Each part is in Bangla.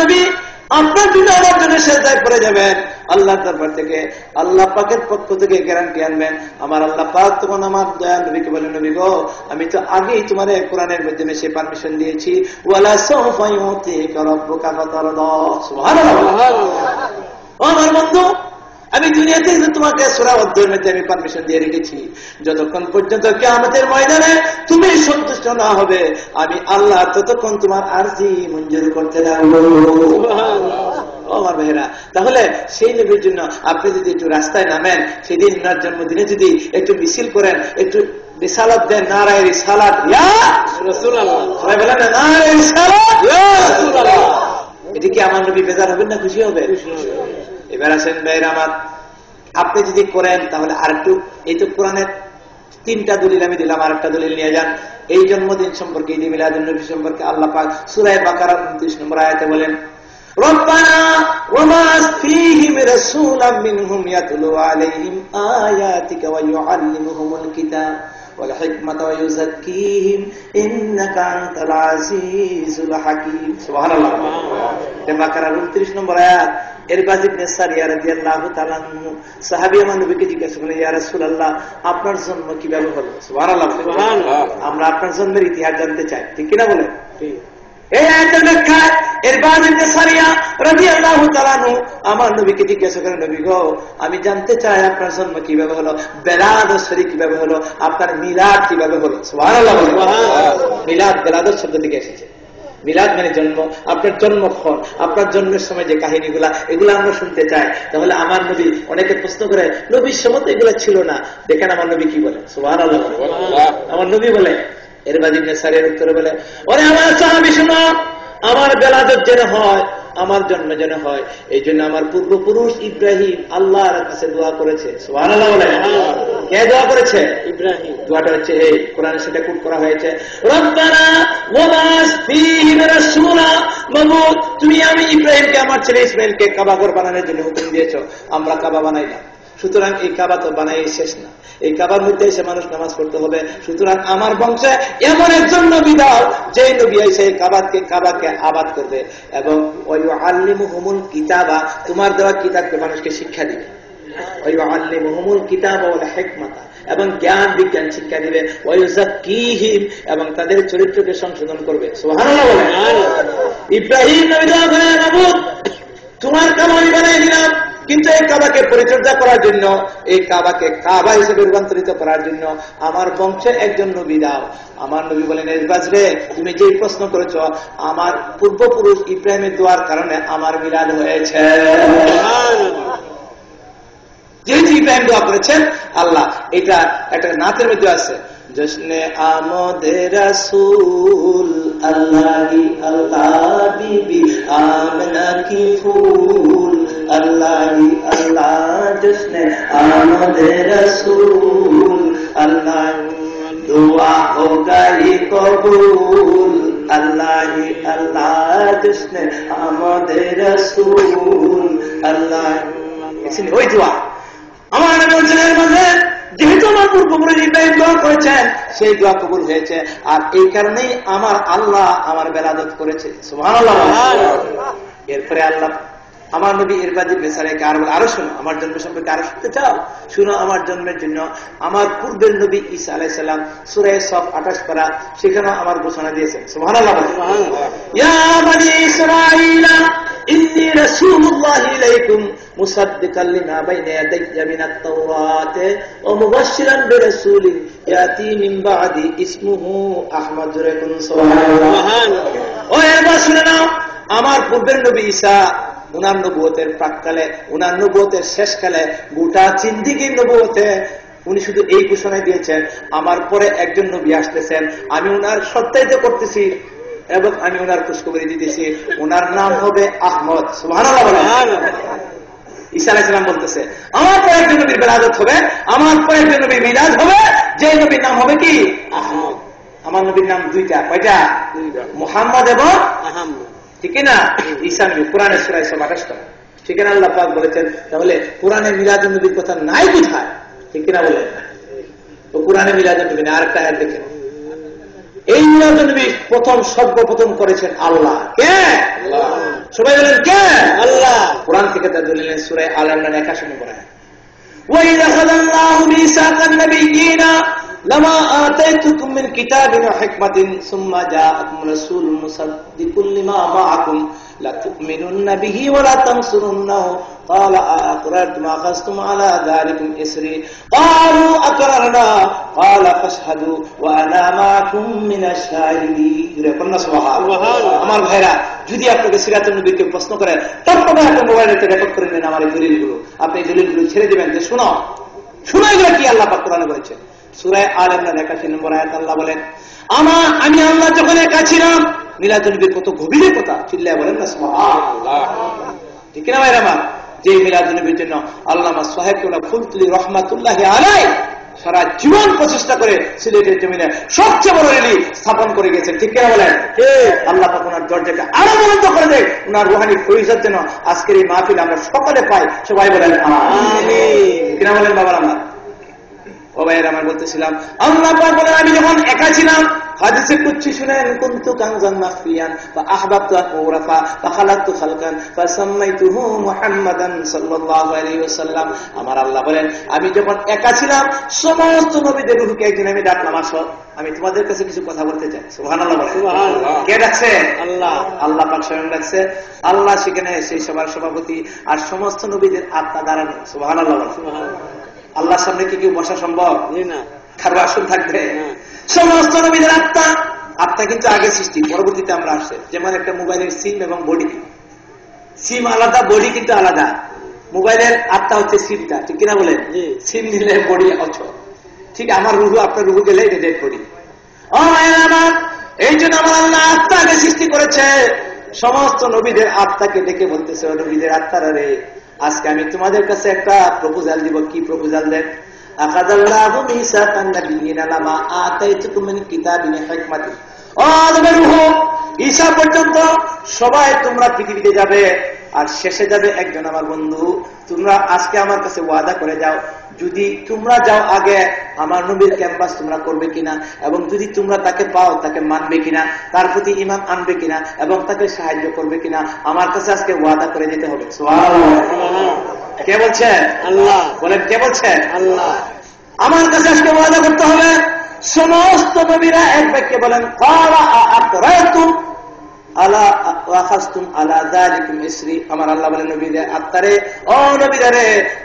নবী আপনার জন্য আমার জন্য সেদায় পড়ে যাবেন। আল্লাহ দরবার থেকে আল্লাহ পাকের পক্ষ থেকে গ্যারান্টি আনবেন। আমার আল্লাহ পাক তখন আমার দয়া নবীকে বলে নবী গো আমি তো আগেই তোমার কোরআনের মাধ্যমে সে পারমিশন দিয়েছি। ওয়ালা আমার বন্ধু আমি দুনিয়াতে তোমাকে সোরা অধ্যয়ের মধ্যে আমি পারমিশন দিয়ে রেখেছি। যতক্ষণ পর্যন্ত কে আমাদের ময়দানে তুমি সন্তুষ্ট না হবে আমি আল্লাহ ততক্ষণ তোমার আর্জি মঞ্জুর করতে লাগবো। আমার ভাইরা তাহলে সেই নবীর জন্য আপনি যদি একটু রাস্তায় নামেন সেদিন ওনার জন্মদিনে যদি একটু মিছিল করেন একটু রিসালাত দেন নারায় রিসালাত সবাই বলেন না নারায় রিসালাত এটি কি আমার নবী বেজার হবেন না খুশি হবে এবার আসেন ভাইরা আমার আপনি যদি করেন তাহলে আরেকটু এই তো কোরআনের তিনটা দলিল আমি দিলাম আরেকটা দলিল নিয়ে যান এই জন্মদিন সম্পর্কে ঈদ মিলাদুল নবী সম্পর্কে আল্লাহ পাক সুরায় বাকারা উনত্রিশ নম্বর আয়াতে বলেন ربنا وبعث فيهم رسولا منهم يتلو عليهم آياتك ويعلمهم الكتاب والحكمة ويزكيهم إنك أنت العزيز الحكيم سبحان الله বাকারা উনত্রিশ নম্বর আয়াত আপনার জন্ম কীভাবে হলো? আমরা আপনার জন্মের ইতিহাস জানতে চাই। ঠিক কিনা বলে আমার নবীকে জিজ্ঞাসা করে নবী গো আমি জানতে চাই আপনার জন্ম কীভাবে হলো? বেলাদ কীভাবে হলো? আপনার মিলাদ কীভাবে হলো? মিলাদ বেলাদ শব্দ থেকে এসেছে। মিলাদ মানে জন্ম। আপনার জন্মক্ষণ আপনার জন্মের সময় যে কাহিনীগুলা এগুলো আমরা শুনতে চাই। তাহলে আমার নবী অনেকে প্রশ্ন করে নবীর সময় এগুলো ছিল না। দেখেন আমার নবী কি বলে? সুবাহ আমার নবী বলে এর বাজির নেসারের উত্তরে বলে ওরে আমার সাহাবি শোনো আমার বেলাদত যেন হয় আমার জন্ম যেন হয়। এই জন্য আমার পূর্বপুরুষ ইব্রাহিম আল্লাহর কাছে দোয়া করেছে। কে দোয়া করেছে? ইব্রাহিম। দোয়াটা হচ্ছে এই কোরআন সেটা কুট করা হয়েছে। তুমি আমি ইব্রাহিমকে আমার ছেলে বানানোর জন্য হুকুম দিয়েছ। আমরা কাবা সুতরাং এই কাবা তো বানাই শেষ না। এই কাবার মধ্যে এসে মানুষ নামাজ পড়তে হবে। সুতরাং আমার বংশে এমন একজন নবী দাও যে নবী এসে কাবাদকে কাবাকে আবাদ করবে। এবং ওই আল্লিমুহমুল কিতাবা তোমার দেওয়া কিতাবকে মানুষকে শিক্ষা দিবে। এবং জ্ঞান বিজ্ঞান শিক্ষা দিবে। এবং তাদের চরিত্রকে সংশোধন করবে। ইব্রাহিম তোমার কামাই বানাই দিলাম। কিন্তু এই কাবাকে পরিচর্যা করার জন্য এই কাবাকে কাবা হিসেবে রূপান্তরিত করার জন্য আমার বংশে একজন নবী দাও। আমার নবী বলেন রে তুমি যে প্রশ্ন করেছ আমার পূর্বপুরুষ ইব্রাহিমের দোয়ার কারণে আমার মিলাদ হয়েছে। ইব্রাহিম দোয়া করেছেন, আল্লাহ, এটা একটা নাচের মধ্যে আছে। জশ্নে রাসূল, আল্লাহ আমনা কি ফুল, আল্লাহ আল্লাহ জশ্নে রাসূল আল্লাহ দুয়া কবুল, আল্লাহ আল্লাহ জশ্নে আমাদের রাসূল, আল্লাহ ওই দোয়া। পূর্বপুরুষ যেটাই দোয়া করেছেন। সেই দোয়া কবুল হয়েছে। আর এই কারণেই আমার আল্লাহ আমার বেলাদত করেছে। এরপরে আল্লাহ আমার নবী ইরবাজি বেসারেকে আর আরও শোনো আমার জন্ম সম্পর্কে আরও শুনতে চাও? শুনো আমার জন্মের জন্য আমার পূর্বের নবী ইসা আলাই সাল্লাম সুরে সব আটাশ করা সেখানে আমার ঘোষণা দিয়েছেন। সুহান আল্লাহ ইন্নি রাসূলুল্লাহি ইলাইকুম مصدقا لما بين يدي من التوراة ومبشرا برسول يأتي من بعد اسمه أحمد ركن سبحان الله ويربا শুনে আমার পূর্বের নবী ঈসা উনার নবুয়তের প্রাককালে উনার নবুয়তের শেষকালে গোটা চিন্দিগির নবুয়তে উনি শুধু এই ঘোষণায় দিয়েছেন আমার পরে একজন নবী আসতেছেন আমি উনার সত্যায়িত করতেছি এবং আমি ওনার খুশখবরি দিতেছি ওনার নাম হবে আহমদ ঈসা আলাইসালাম বলতেছে আমার পরে একজন নবীর বেলাদত হবে আমার পরে একজন নবীর মিলাদ হবে যে নবীর নাম হবে কি? আহমদ। আমার নবীর নাম দুইটা কয়টা? মোহাম্মদ এবং ঠিক না? ঈসা নবী কোরআনের সুরাই সব আঠাশটা ঠিক না? আল্লাহ পাক বলেছেন তাহলে কোরআনে মিলাদ নবীর কথা নাই কোথায় ঠিক না বলে? তো কোরআনে মিলাদ নবী আর একটা দেখেন। এই মিলাদুন্নবী প্রথম সর্বপ্রথম করেছেন আল্লাহ। কে? সবাই বলেন কে আল্লাহ কোরআন থেকে তা দলিলেন সুরায় আল ইমরান একাশি নম্বর আয়াত وإذا أخذ الله ميثاق النبيين لما آتيتكم من كتاب وحكمة ثم جاءكم رسول مصدق لما معكم لتؤمنن به ولا تنصرنه قال أقررتم أخذتم على ذلكم إسري قالوا أقررنا قال فاشهدوا وأنا معكم من الشاهدين قلنا سبحان আমার ভাইরা যদি আপনাকে সিরাতুল নবীকে প্রশ্ন করে তারপরে একটা মোবাইলে রেকর্ড করে নেন আমার এই দলিলগুলো আপনি এই দলিলগুলো ছেড়ে দিবেন যে শোনো শোনো এগুলো কি আল্লাহ পাক কোরআনে বলেছে সুরায় আল ইমরান একাশি নম্বর আয়াত আল্লাহ বলেন আমার আমি আল্লাহ যখন একা ছিলাম মিলাদুল নবীর কত গভীরে কথা চিল্লায় বলেন না ঠিক না ভাইরা আমার? যে মিলাদুল নবীর জন্য আল্লামা সাহেব ফুলতুলি রহমাতুল্লাহ আলাই সারা জীবন প্রচেষ্টা করে সিলেটের জমিনে সবচেয়ে বড় রেলি স্থাপন করে গেছেন ঠিক কিনা বলেন? আল্লাহ পাক ওনার দরজাকে আরও বন্ধ করে দেয় ওনার রুহানি ফরিজের জন্য আজকের এই মাহফিল আমরা সকলে পাই সবাই বলেন। কিনা বলেন বাবার আমার ও ভাইয়ের আমার বলতেছিলাম আল্লাহ পাক বলেন আমি যখন হাদিসে কুচ্ছি শুনেন কুনতু কানজান মাখফিয়ান ফা আহবাবতু আন উরাফা ফা খালাকতু খালকান ফা সাম্মাইতুহু মুহাম্মাদান সাল্লাল্লাহু আলাইহি ওয়াসাল্লাম। আমার আল্লাহ বলেন আমি যখন একা ছিলাম সমস্ত নবীদের রূহকে একদিন আমি ডাকলাম আসো আমি তোমাদের কাছে কিছু কথা বলতে চাই। সুবহানাল্লাহ বলেন। কে ডাকছে? আল্লাহ। আল্লাহ পাক স্বয়ং ডাকছে। আল্লাহ সেখানে সেই সবার সভাপতি আর সমস্ত নবীদের আত্মা দাঁড়ানো। সুবহানাল্লাহ বলেন। আল্লাহর সামনে কি কেউ বসা সম্ভব? না। খারাপ আসন থাকবে। না। সমস্ত নবীদের আত্মা। আত্মা কিন্তু আগে সৃষ্টি পরবর্তীতে আমরা আসছে। যেমন একটা মোবাইলের সিম এবং বডি। সিম আলাদা বডি কিন্তু আলাদা। মোবাইলের আত্মা হচ্ছে সিমটা ঠিক কিনা বলেন? সিম নিলে বডি অছ ঠিক আমার রুহু আপনার রুহু গেলে এটা ডেড বডি আমার এই জন্য আমার আল্লাহ আত্মা আগে সৃষ্টি করেছে। সমস্ত নবীদের আত্মাকে দেখে বলতেছে নবীদের আত্মারা রে আজকে আমি তোমাদের কাছে একটা প্রপোজাল দিব। কি প্রপোজাল দেন? আতাইতুকুম মিন কিতাবিন হিকমাতিন ও আদমের রূহ, ঈসা পর্যন্ত সবাই তোমরা পৃথিবীতে যাবে, আর শেষে যাবে একজন আমার বন্ধু। তোমরা আজকে আমার কাছে ওয়াদা করে যাও, যদি তোমরা যাও আগে, আমার নবীর ক্যাম্পাস তোমরা করবে কিনা, এবং যদি তোমরা তাকে পাও, তাকে মানবে কিনা, তার প্রতি ইমান আনবে কিনা, এবং তাকে সাহায্য করবে কিনা, আমার কাছে আজকে ওয়াদা করে যেতে হবে। কে বলছেন? আল্লাহ। বলেন কে বলছেন? আল্লাহ। আমার কাছে আজকে ওয়াদা করতে হবে সমস্ত নবীরা এক বাক্যে বলেন "ক্বালা আআকরাতুম আলা ওয়াখাসতুম আলা যালিকুম ইসরি। আমার আল্লাহ বলেন নবীদের আত্মারে ও নবীরা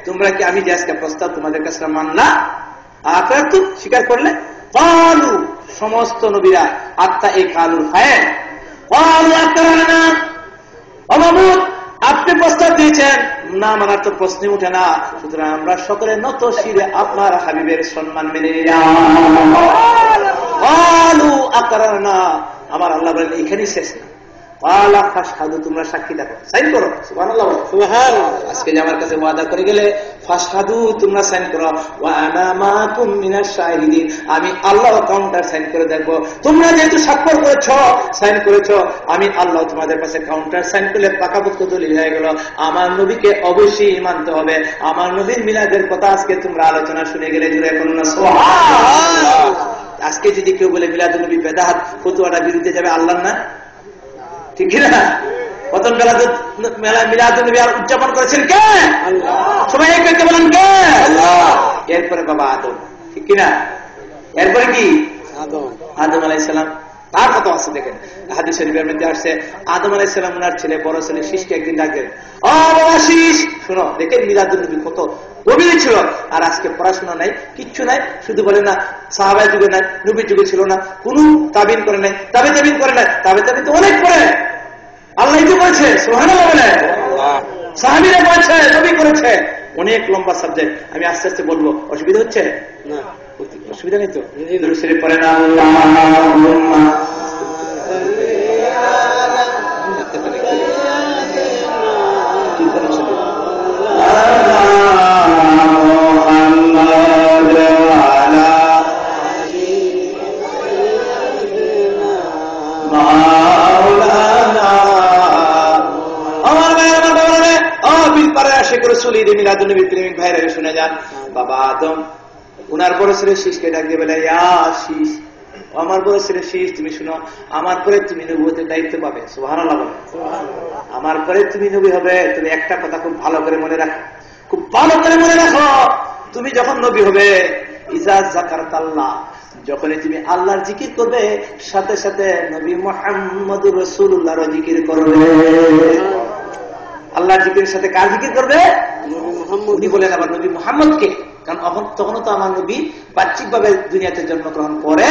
তোমরা কি আমি যে আজকে প্রস্তাব তোমাদের কাছে মানলা আকারাতুম স্বীকার করলে? কালু সমস্ত নবীরা আত্মা এই কালুর কালু আত্মারা অমামুদ আপনি প্রস্তাব দিয়েছেন। না মানার তো প্রশ্ন উঠে না। সুতরাং আমরা সকলে নত শিরে আপনার হাবিবের সম্মান মেনে নিলাম আমার আল্লাহ বলেন এখানেই শেষ না। পালা ফাঁসাদু তোমরা সাক্ষী দেখো। সাইন করো সুবহানাল্লাহ বলো। সুবহান আজকে যে আমার কাছে ওয়াদা করে গেলে ফাসাদু তোমরা সাইন করো। ওয়া আনা মাকুম মিনাশ শাহিদিন। আমি আল্লাহ কাউন্টার সাইন করে দেখব। তোমরা যেহেতু স্বাক্ষর করেছ সাইন করেছ আমি আল্লাহ তোমাদের কাছে কাউন্টার সাইন করলে পাকাপোক্ত দলিল হয়ে গেল। আমার নবীকে অবশ্যই মানতে হবে। আমার নবীর মিলাদের কথা আজকে তোমরা আলোচনা শুনে গেলে জুড়ে এখন না আজকে যদি কেউ বলে মিলাদ নবী বেদাহাত ফতুয়াটা বিরুদ্ধে যাবে আল্লাহ না? ঠিক না প্রথম বেলা মেলা মিলাদ নবী আর উদযাপন করেছেন কে? সবাই এক ব্যক্তি বলেন কে? এরপরে বাবা আদম। ঠিক কিনা? এরপরে কি? আদম। আদম আলাইসালাম তার কত আছে দেখেন? হাদিস শরীফের মধ্যে আসছে আদম আলাইসালাম ওনার ছেলে বড় ছেলে শীষকে একদিন ডাকলেন ও বাবা শীষ শুনো দেখেন মিলাদুল নবী কত গভীর ছিল। আর আজকে পড়াশোনা নাই কিচ্ছু নাই শুধু বলে না সাহাবায় যুগে নাই নবীর যুগে ছিল না কোন তাবিন করে নাই তাবে তাবিন করে নাই তাবে তাবিন তো অনেক করে আল্লাহ তো করেছে সোহানা বলে সাহাবিরা করেছে সবই করেছে অনেক লম্বা সাবজেক্ট আমি আস্তে আস্তে বলব অসুবিধা হচ্ছে না অসুবিধা নেই তো পরে না। ভাইরা শুনে যান। বাবা আদম, উনার বড় ছেলে শীষকে ডাক দিয়ে বলে শীষ আমার বড় ছেলে শীষ, তুমি শুনো, আমার পরে তুমি নবুতের দায়িত্ব পাবে। সুহান আমার পরে তুমি নবী হবে, তুমি একটা কথা খুব ভালো করে মনে রাখো, খুব ভালো করে মনে রাখো, তুমি যখন নবী হবে ইজাজ জাকার আল্লাহ যখনই তুমি আল্লাহর জিকির করবে, সাথে সাথে নবী মোহাম্মদ রসুল্লাহর জিকির করবে। আল্লাহর জিকিরের সাথে কার জিকির করবে? উনি বলেন আবার নবী মোহাম্মদকে। কারণ তখনও তো আমার নবী বাহ্যিক ভাবে দুনিয়াতে জন্মগ্রহণ করে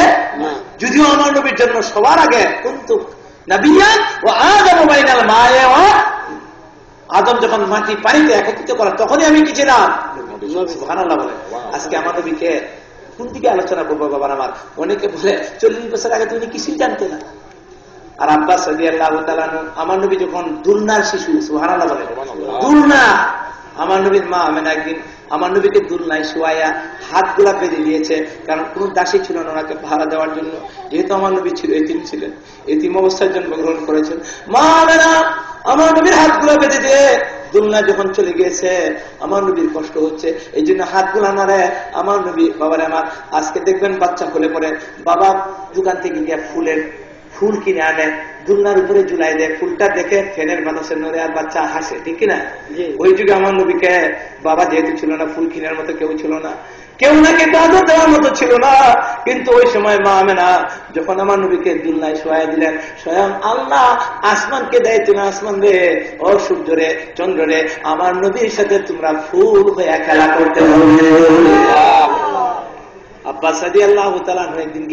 যদিও আমার নবীর জন্ম সবার আগে কিন্তু আদম যখন মাটি পানিতে একত্রিত করা তখনই আমি কি ছিলাম? আজকে আমার নবীকে কোন দিকে আলোচনা করব বাবার আমার? অনেকে বলে চল্লিশ বছর আগে তুমি কিছুই জানতে না আর আব্বাস সদি আল্লাহ আমার নবী যখন দুলনার শিশু সুহানাল্লাহ বলে দুলনা আমার নবীর মা আমেন একদিন আমার নবীকে দুলনায় শোয়াইয়া হাতগুলা বেঁধে দিয়েছে কারণ কোন দাসী ছিল না ওনাকে ভাড়া দেওয়ার জন্য যেহেতু আমার নবী ছিল এতিম ছিলেন এতিম অবস্থায় জন্মগ্রহণ করেছেন। মা আমেনা আমার নবীর হাতগুলা বেঁধে দিয়ে দুলনা যখন চলে গিয়েছে আমার নবীর কষ্ট হচ্ছে এই জন্য হাতগুলা নাড়ে আমার নবী বাবারে আমার আজকে দেখবেন বাচ্চা হলে পরে বাবা দোকান থেকে গিয়ে ফুলের ফুল কিনে আনে দুলনার উপরে জুলাই দেয় ফুলটা দেখে ফ্যানের বাতাসে নড়ে আর বাচ্চা হাসে ঠিক কিনা? ওই যুগে আমার নবীকে বাবা যেহেতু ছিল না ফুল কিনার মতো কেউ ছিল না। কেউ নাকি দাদা দেওয়ার মতো ছিল না। কিন্তু ওই সময় মা আমেনা যখন আমার নবীকে দুলনায় শোয়া দিলেন স্বয়ং আল্লাহ আসমানকে দেয় তুমি আসমান রে ও সূর্য রে চন্দ্র রে আমার নবীর সাথে তোমরা ফুল হয়ে খেলা করতে হবে আব্বাস আল্লাহ একদিন